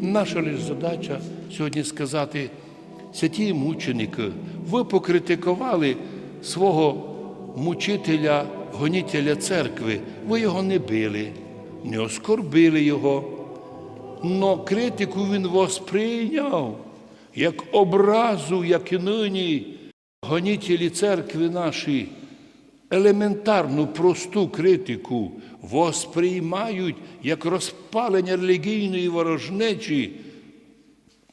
Наша лише задача сьогодні сказати, святі мученики, ви покритикували свого мучителя, гонітеля церкви, ви його не били, не оскорбили його, но критику він восприйняв як образу, як і нині гонітелі церкви наші елементарну просту критику восприймають як розпалення релігійної ворожнечі,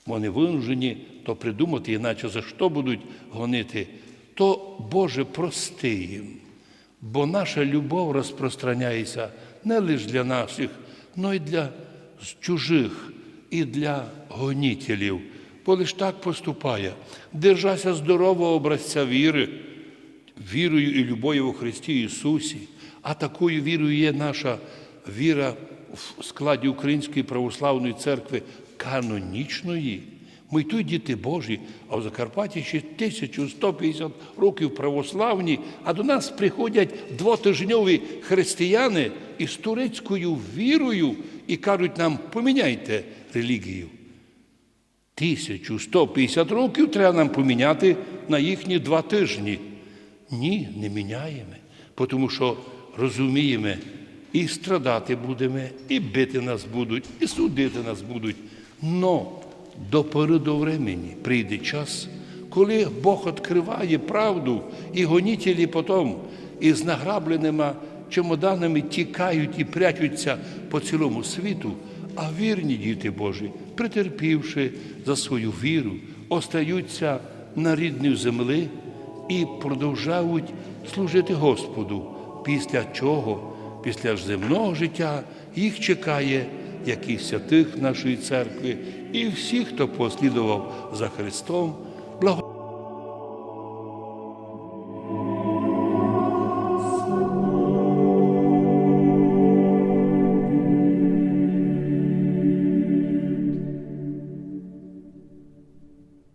вони винужені то придумати, іначе за що будуть гонити, то Боже прости їм. Бо наша любов розпространяється не лише для наших, але й для чужих і для гонітелів. Бо лиш так поступає. Держася здорового образця віри, вірою і любов'ю у Христі Ісусі, а такою вірою є наша віра в складі Української православної церкви канонічної. Ми тут діти Божі, а в Закарпатті ще 1150 років православні, а до нас приходять двотижньові християни із турецькою вірою і кажуть нам, поміняйте релігію. 1150 років треба нам поміняти на їхні два тижні. Ні, не міняємо, тому що розуміємо, і страдати будемо, і бити нас будуть, і судити нас будуть. Но до пори до времени прийде час, коли Бог відкриває правду, і гонітелі потім із награбленими чемоданами тікають і прячуться по цілому світу, а вірні діти Божі, претерпівши за свою віру, остаються на рідній землі і продовжають служити Господу, після чого, після земного життя, їх чекає як і святих нашої церкви, і всіх, хто послідував за Христом, благо.